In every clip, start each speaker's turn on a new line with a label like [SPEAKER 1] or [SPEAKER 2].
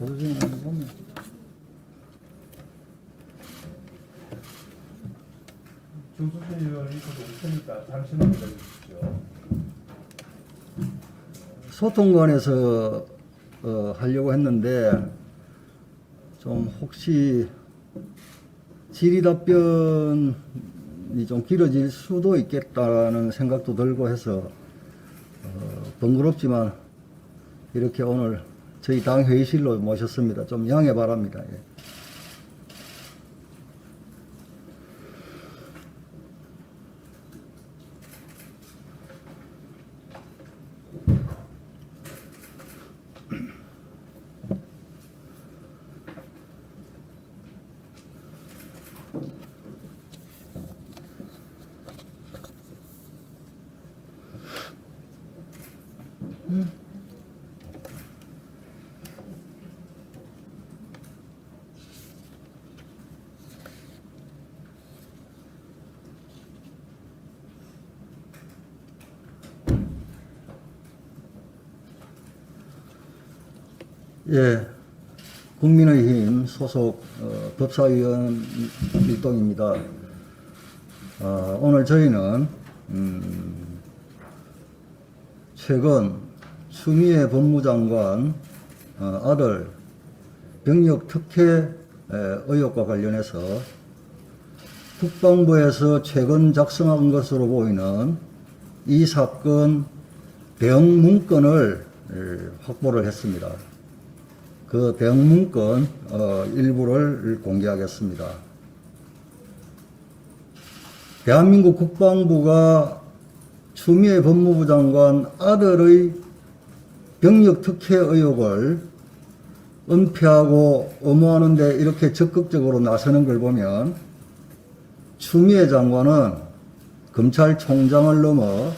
[SPEAKER 1] 안 보면.
[SPEAKER 2] 조수진 의원이 곧 오시니까 잠시만 기다려주십시오.
[SPEAKER 1] 소통관에서 어, 하려고 했는데 좀 혹시 질의 답변이 좀 길어질 수도 있겠다는 생각도 들고 해서 어, 번거롭지만 이렇게 오늘 저희 당 회의실로 모셨습니다. 좀 양해 바랍니다. 예. 예, 국민의힘 소속 어, 법사위원 일동입니다. 어, 오늘 저희는 음, 최근 추미애 법무장관 어, 아들 병력 특혜 에, 의혹과 관련해서 국방부에서 최근 작성한 것으로 보이는 이 사건 대응 문건을 에, 확보를 했습니다. 그 대응 문건 어, 일부를 공개하겠습니다. 대한민국 국방부가 추미애 법무부 장관 아들의 병력 특혜 의혹을 은폐하고 엄호하는데 이렇게 적극적으로 나서는 걸 보면 추미애 장관은 검찰총장을 넘어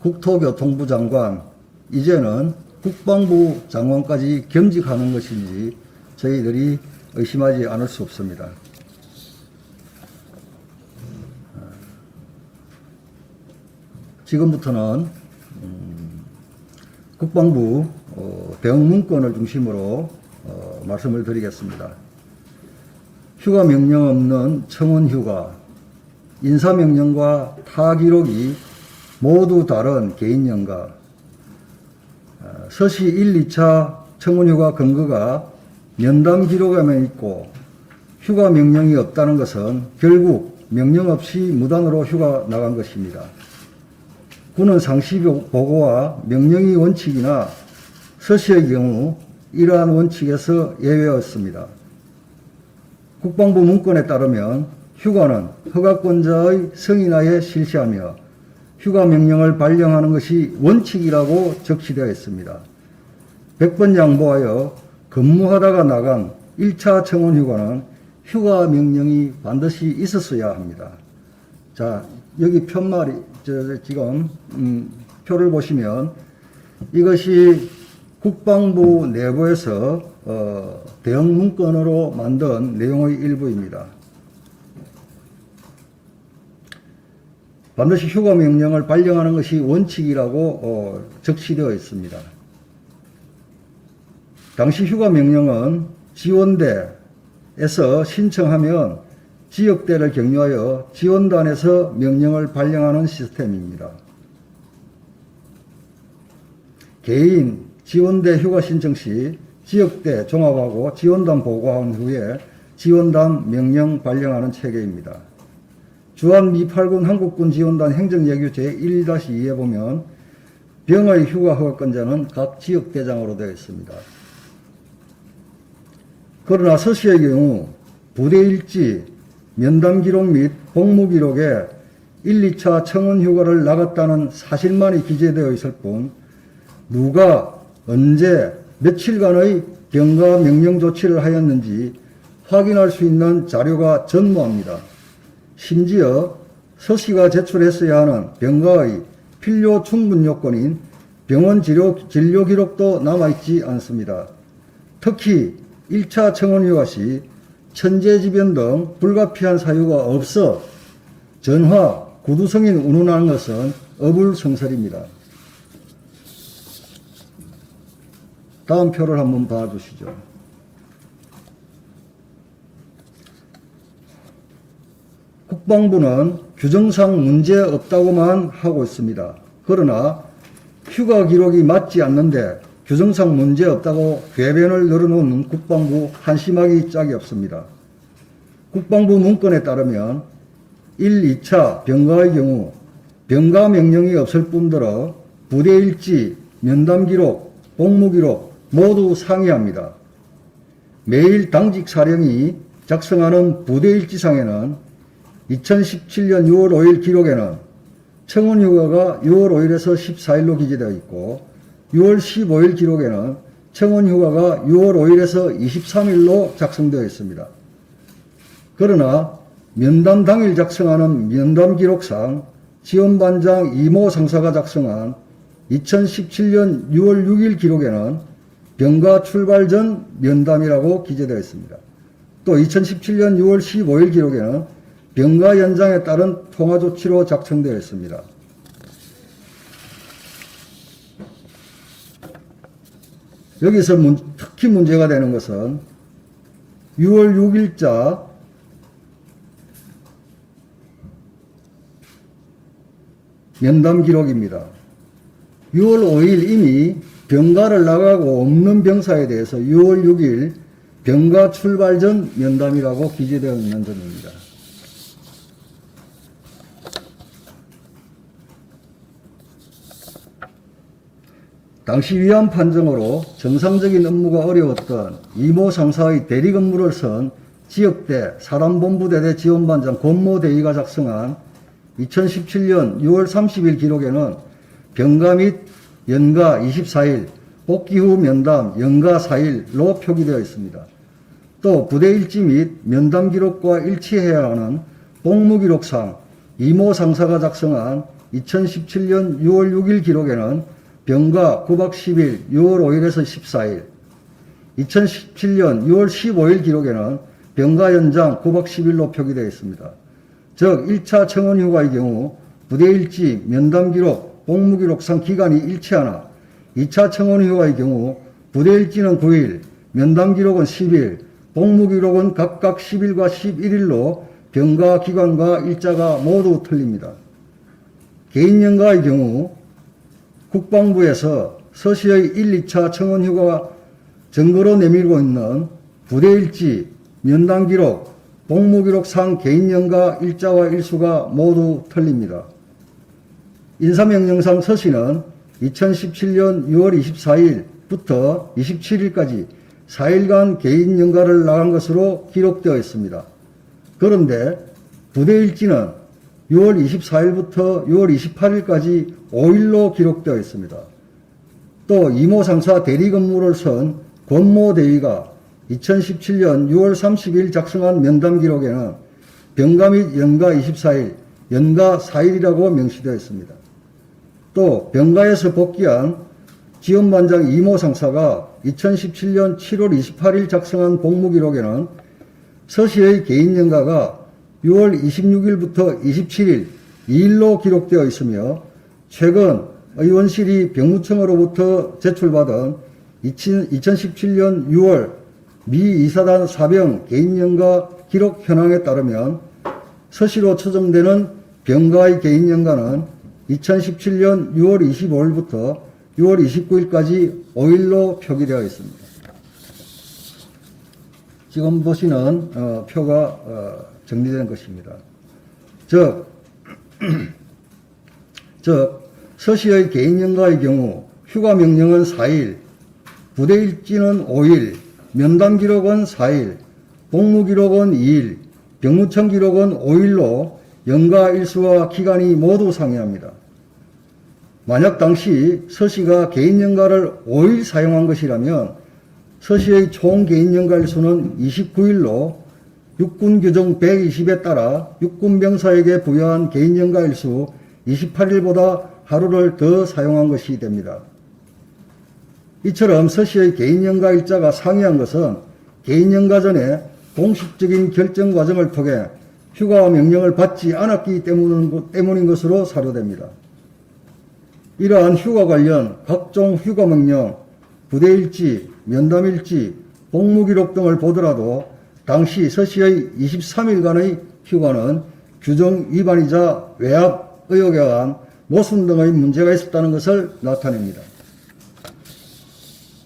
[SPEAKER 1] 국토교통부 장관, 이제는 국방부 장관까지 겸직하는 것인지 저희들이 의심하지 않을 수 없습니다. 지금부터는 음, 국방부 어, 대응 문건을 중심으로 어, 말씀을 드리겠습니다. 휴가 명령 없는 청원 휴가, 인사 명령과 타 기록이 모두 다른 개인 연가, 어, 서시 1, 2차 청원 휴가 근거가 면담 기록에만 있고 휴가 명령이 없다는 것은 결국 명령 없이 무단으로 휴가 나간 것입니다. 군은 상시 보고와 명령이 원칙이나 서시의 경우 이러한 원칙에서 예외였습니다. 국방부 문건에 따르면 휴가는 허가권자의 승인하에 실시하며 휴가 명령을 발령하는 것이 원칙이라고 적시되어 있습니다. 100번 양보하여 근무하다가 나간 1차 청원 휴가는 휴가 명령이 반드시 있었어야 합니다. 자, 여기 편말이, 저, 지금, 음, 표를 보시면 이것이 국방부 내부에서, 어, 대응 문건으로 만든 내용의 일부입니다. 반드시 휴가 명령을 발령하는 것이 원칙이라고 어, 적시되어 있습니다. 당시 휴가 명령은 지원대에서 신청하면 지역대를 격려하여 지원단에서 명령을 발령하는 시스템입니다. 개인 지원대 휴가 신청 시 지역대 종합하고 지원단 보고한 후에 지원단 명령 발령하는 체계입니다. 주한 미8군 한국군 지원단 행정예규 제1-2에 보면 병의 휴가 허가권자는 각 지역대장으로 되어 있습니다. 그러나 서시의 경우 부대 일지, 면담 기록 및 복무 기록에 1, 2차 청원 휴가를 나갔다는 사실만이 기재되어 있을 뿐 누가 언제 며칠간의 경과 명령 조치를 하였는지 확인할 수 있는 자료가 전무합니다. 심지어 서씨가 제출했어야 하는 병가의 필요 충분 요건인 병원 진료, 진료 기록도 남아있지 않습니다. 특히 1차 청원 휴가 시 천재지변 등 불가피한 사유가 없어 전화, 구두성인 운운하는 것은 어불성설입니다. 다음 표를 한번 봐주시죠. 국방부는 규정상 문제 없다고만 하고 있습니다. 그러나 휴가 기록이 맞지 않는데 규정상 문제 없다고 궤변을 늘어놓는 국방부 한심하기 짝이 없습니다. 국방부 문건에 따르면 1, 2차 병가의 경우 병가 명령이 없을 뿐더러 부대 일지, 면담 기록, 복무 기록 모두 상이합니다. 매일 당직 사령이 작성하는 부대 일지상에는 2017년 6월 5일 기록에는 청원 휴가가 6월 5일에서 14일로 기재되어 있고 6월 15일 기록에는 청원 휴가가 6월 5일에서 23일로 작성되어 있습니다. 그러나 면담 당일 작성하는 면담 기록상 지원반장 이모 상사가 작성한 2017년 6월 6일 기록에는 병가 출발 전 면담이라고 기재되어 있습니다. 또 2017년 6월 15일 기록에는 병가 연장에 따른 통화 조치로 작성되어 있습니다. 여기서 문- 특히 문제가 되는 것은 6월 6일자 면담 기록입니다. 6월 5일 이미 병가를 나가고 없는 병사에 대해서 6월 6일 병가 출발 전 면담이라고 기재되어 있는 점입니다. 당시 위안 판정으로 정상적인 업무가 어려웠던 이모 상사의 대리 근무를 선 지역대 사람본부대대 지원반장 권모 대위가 작성한 2017년 6월 30일 기록에는 병가 및 연가 24일, 복귀 후 면담 연가 4일로 표기되어 있습니다. 또 부대 일지 및 면담 기록과 일치해야 하는 복무 기록상 이모 상사가 작성한 2017년 6월 6일 기록에는 병가 9박 10일 6월 5일에서 14일 2017년 6월 15일 기록에는 병가 연장 9박 10일로 표기되어 있습니다. 즉 1차 청원 휴가의 경우 부대 일지, 면담 기록, 복무 기록상 기간이 일치하나 2차 청원 휴가의 경우 부대 일지는 9일, 면담 기록은 10일, 복무 기록은 각각 10일과 11일로 병가 기간과 일자가 모두 틀립니다. 개인 연가의 경우 국방부에서 서시의 1, 2차 청원 휴가 증거로 내밀고 있는 부대 일지, 면담 기록, 복무 기록상 개인 연가 일자와 일수가 모두 틀립니다. 인사명령상 서시는 2017년 6월 24일부터 27일까지 4일간 개인 연가를 나간 것으로 기록되어 있습니다. 그런데 부대 일지는 6월 24일부터 6월 28일까지 5일로 기록되어 있습니다. 또 이모 상사 대리 근무를 선 권모 대위가 2017년 6월 30일 작성한 면담 기록에는 병가 및 연가 24일, 연가 4일이라고 명시되어 있습니다. 또 병가에서 복귀한 지원반장 이모 상사가 2017년 7월 28일 작성한 복무 기록에는 서시의 개인 연가가 6월 26일부터 27일 2일로 기록되어 있으며 최근 의원실이 병무청으로부터 제출받은 2017년 6월 미 이사단 사병 개인연가 기록 현황에 따르면 서시로 추정되는 병가의 개인연가는 2017년 6월 25일부터 6월 29일까지 5일로 표기되어 있습니다. 지금 보시는 어, 표가 어, 정리된 것입니다. 즉, 즉 서시의 개인연가의 경우 휴가 명령은 4일, 부대 일지는 5일, 면담 기록은 4일, 복무 기록은 2일, 병무청 기록은 5일로 연가 일수와 기간이 모두 상이합니다. 만약 당시 서시가 개인 연가를 5일 사용한 것이라면 서시의 총 개인 연가 일수는 29일로 육군 규정 120에 따라 육군 병사에게 부여한 개인 연가 일수 28일보다 하루를 더 사용한 것이 됩니다. 이처럼 서시의 개인 연가 일자가 상이한 것은 개인 연가 전에 공식적인 결정 과정을 통해 휴가 명령을 받지 않았기 때문- 때문인 것으로 사료됩니다. 이러한 휴가 관련 각종 휴가 명령, 부대일지, 면담일지, 복무기록 등을 보더라도 당시 서씨의 23일간의 휴가는 규정 위반이자 외압 의혹에 의한 모순 등의 문제가 있었다는 것을 나타냅니다.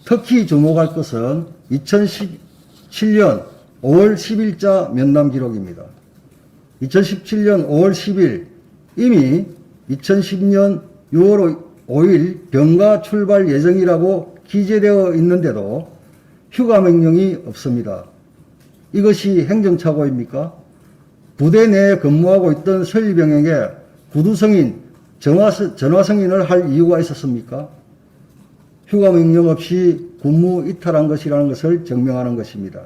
[SPEAKER 1] 특히 주목할 것은 2017년 5월 10일자 면담 기록입니다. 2017년 5월 10일 이미 2010년 6월 5일 병가 출발 예정이라고 기재되어 있는데도 휴가 명령이 없습니다. 이것이 행정착오입니까? 부대 내에 근무하고 있던 서일병에게 구두성인 전화, 전화승인을 할 이유가 있었습니까? 휴가 명령 없이 군무 이탈한 것이라는 것을 증명하는 것입니다.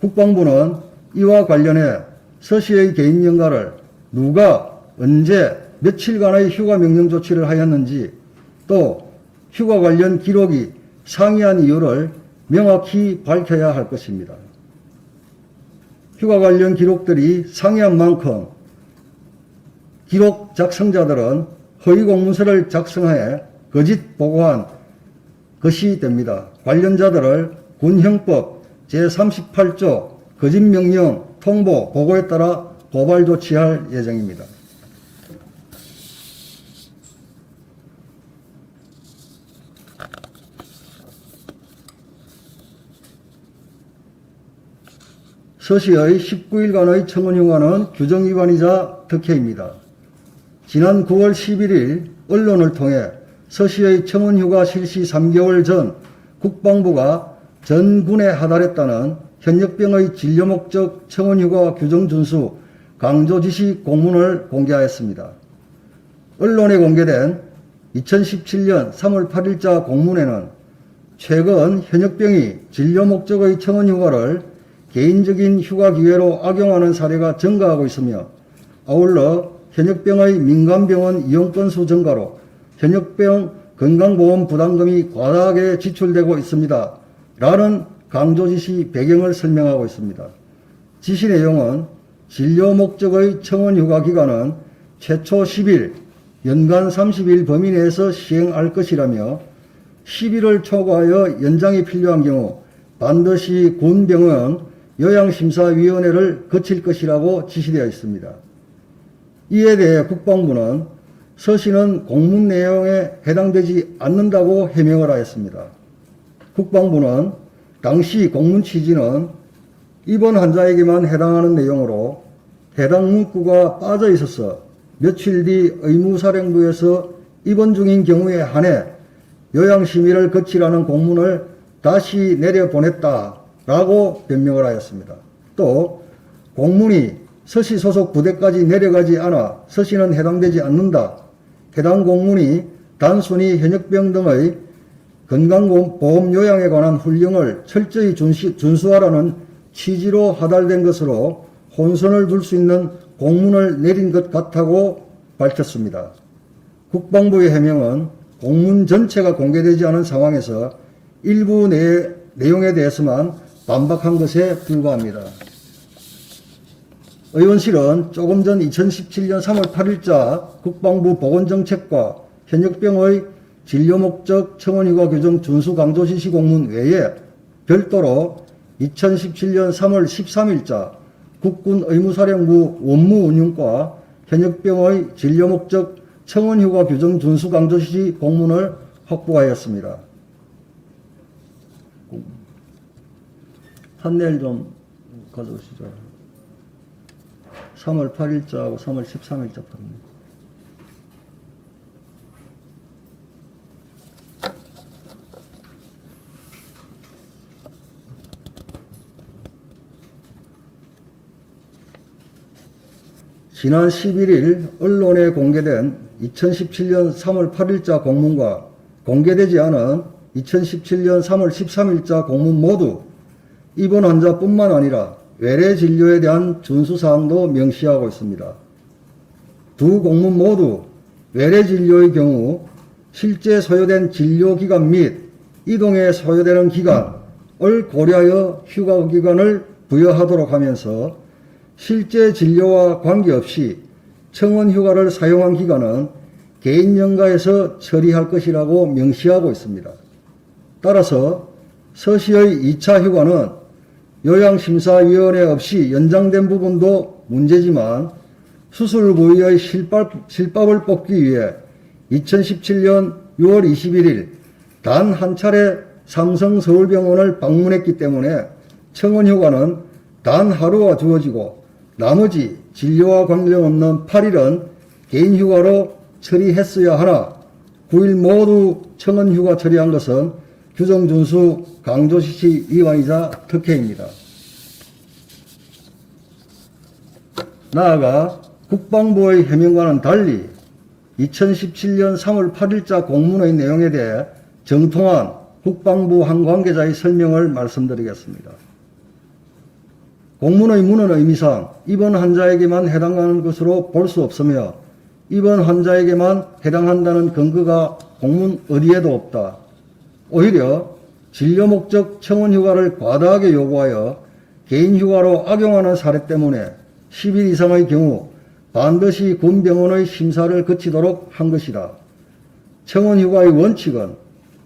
[SPEAKER 1] 국방부는 이와 관련해 서씨의 개인 연가를 누가 언제 며칠간의 휴가 명령 조치를 하였는지 또 휴가 관련 기록이 상이한 이유를 명확히 밝혀야 할 것입니다. 휴가 관련 기록들이 상이한 만큼 기록 작성자들은 허위 공문서를 작성해 거짓 보고한 것이 됩니다. 관련자들을 군형법 제38조 거짓명령 통보 보고에 따라 고발 조치할 예정입니다. 서시의 19일간의 청원휴가는 규정 위반이자 특혜입니다. 지난 9월 11일 언론을 통해 서시의 청원휴가 실시 3개월 전 국방부가 전 군에 하달했다는 현역병의 진료 목적 청원휴가 규정 준수 강조 지시 공문을 공개하였습니다. 언론에 공개된 2017년 3월 8일자 공문에는 최근 현역병이 진료 목적의 청원휴가를 개인적인 휴가 기회로 악용하는 사례가 증가하고 있으며 아울러 현역병의 민간병원 이용 건수 증가로 현역병 건강보험 부담금이 과다하게 지출되고 있습니다. 라는 강조 지시 배경을 설명하고 있습니다. 지시 내용은 진료 목적의 청원 휴가 기간은 최초 10일, 연간 30일 범위 내에서 시행할 것이라며 11월 초과하여 연장이 필요한 경우 반드시 군병원 요양심사위원회를 거칠 것이라고 지시되어 있습니다. 이에 대해 국방부는 서신은 공문 내용에 해당되지 않는다고 해명을 하였습니다. 국방부는 당시 공문 취지는 입원 환자에게만 해당하는 내용으로 해당 문구가 빠져 있어서 며칠 뒤 의무사령부에서 입원 중인 경우에 한해 요양심의를 거치라는 공문을 다시 내려보냈다 라고 변명을 하였습니다. 또 공문이 서시 소속 부대까지 내려가지 않아 서시는 해당되지 않는다. 해당 공문이 단순히 현역병 등의 건강보험 요양에 관한 훈령을 철저히 준수하라는 취지로 하달된 것으로 혼선을 둘 수 있는 공문을 내린 것 같다고 밝혔습니다. 국방부의 해명은 공문 전체가 공개되지 않은 상황에서 일부 내, 내용에 대해서만 반박한 것에 불과합니다. 의원실은 조금 전 2017년 3월 8일자 국방부 보건정책과 현역병의 진료 목적 청원휴가 규정 준수 강조 지시 공문 외에 별도로 2017년 3월 13일자 국군 의무사령부 원무운용과 현역병의 진료 목적 청원휴가 규정 준수 강조 지시 공문을 확보하였습니다. 판넬 좀 가져오시죠. 3월 8일자하고 3월 13일자 판넬. 지난 11일 언론에 공개된 2017년 3월 8일자 공문과 공개되지 않은 2017년 3월 13일자 공문 모두 입원 환자뿐만 아니라 외래 진료에 대한 준수 사항도 명시하고 있습니다. 두 공문 모두 외래 진료의 경우 실제 소요된 진료 기간 및 이동에 소요되는 기간을 고려하여 휴가 기간을 부여하도록 하면서 실제 진료와 관계없이 청원 휴가를 사용한 기간은 개인 연가에서 처리할 것이라고 명시하고 있습니다. 따라서 서시의 2차 휴가는 요양심사위원회 없이 연장된 부분도 문제지만 수술 부위의 실밥, 실밥을 뽑기 위해 2017년 6월 21일 단 한 차례 삼성 서울병원을 방문했기 때문에 청원 휴가는 단 하루가 주어지고 나머지 진료와 관계없는 8일은 개인 휴가로 처리했어야 하나 9일 모두 청원 휴가 처리한 것은 규정 준수 강조시시 위반이자 특혜입니다. 나아가 국방부의 해명과는 달리 2017년 3월 8일자 공문의 내용에 대해 정통한 국방부 한 관계자의 설명을 말씀드리겠습니다. 공문의 문헌 의미상 입원 환자에게만 해당하는 것으로 볼 수 없으며 입원 환자에게만 해당한다는 근거가 공문 어디에도 없다. 오히려 진료 목적 청원 휴가를 과다하게 요구하여 개인 휴가로 악용하는 사례 때문에 10일 이상의 경우 반드시 군병원의 심사를 거치도록 한 것이다. 청원 휴가의 원칙은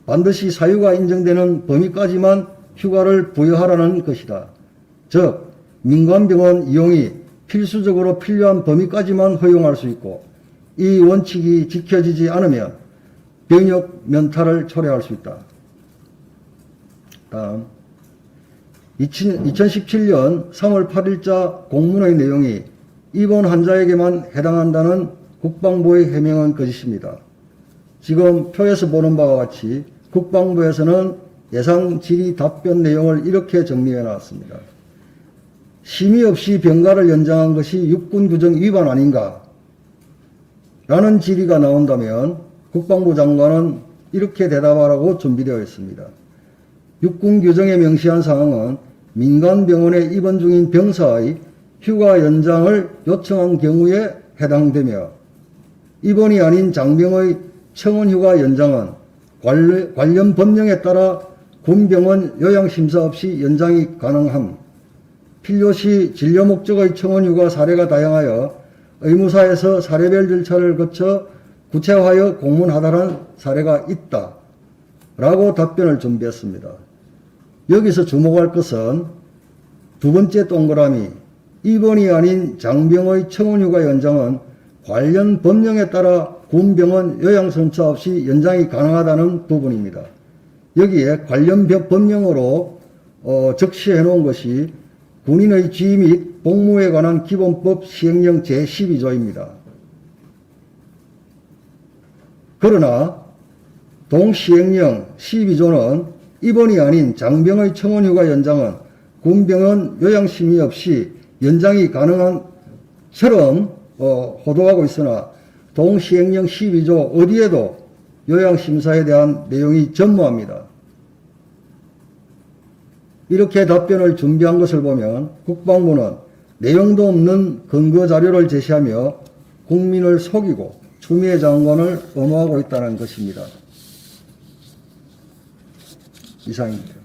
[SPEAKER 1] 반드시 사유가 인정되는 범위까지만 휴가를 부여하라는 것이다. 즉, 민간병원 이용이 필수적으로 필요한 범위까지만 허용할 수 있고, 이 원칙이 지켜지지 않으면 병역 면탈을 초래할 수 있다. 다음. 2017년 3월 8일자 공문의 내용이 입원 환자에게만 해당한다는 국방부의 해명은 거짓입니다. 지금 표에서 보는 바와 같이 국방부에서는 예상 질의 답변 내용을 이렇게 정리해 놨습니다. 심의 없이 병가를 연장한 것이 육군 규정 위반 아닌가? 라는 질의가 나온다면 국방부 장관은 이렇게 대답하라고 준비되어 있습니다. 육군 규정에 명시한 사항은 민간 병원에 입원 중인 병사의 휴가 연장을 요청한 경우에 해당되며 입원이 아닌 장병의 청원 휴가 연장은 관련, 법령에 따라 군병원 요양심사 없이 연장이 가능함. 필요시 진료 목적의 청원 휴가 사례가 다양하여 의무사에서 사례별 절차를 거쳐 구체화하여 공문하다는 사례가 있다. 라고 답변을 준비했습니다. 여기서 주목할 것은 두 번째 동그라미 입원이 아닌 장병의 청원휴가 연장은 관련 법령에 따라 군병원 요양선차 없이 연장이 가능하다는 부분입니다. 여기에 관련 법- 법령으로 어, 적시해 놓은 것이 군인의 지휘 및 복무에 관한 기본법 시행령 제12조입니다. 그러나 동시행령 12조는 입원이 아닌 장병의 청원휴가 연장은 군병원 요양심의 없이 연장이 가능한 처럼 어, 호도하고 있으나 동시행령 12조 어디에도 요양심사에 대한 내용이 전무합니다. 이렇게 답변을 준비한 것을 보면 국방부는 내용도 없는 근거 자료를 제시하며 국민을 속이고 추미애 장관을 엄호하고 있다는 것입니다. 이상입니다.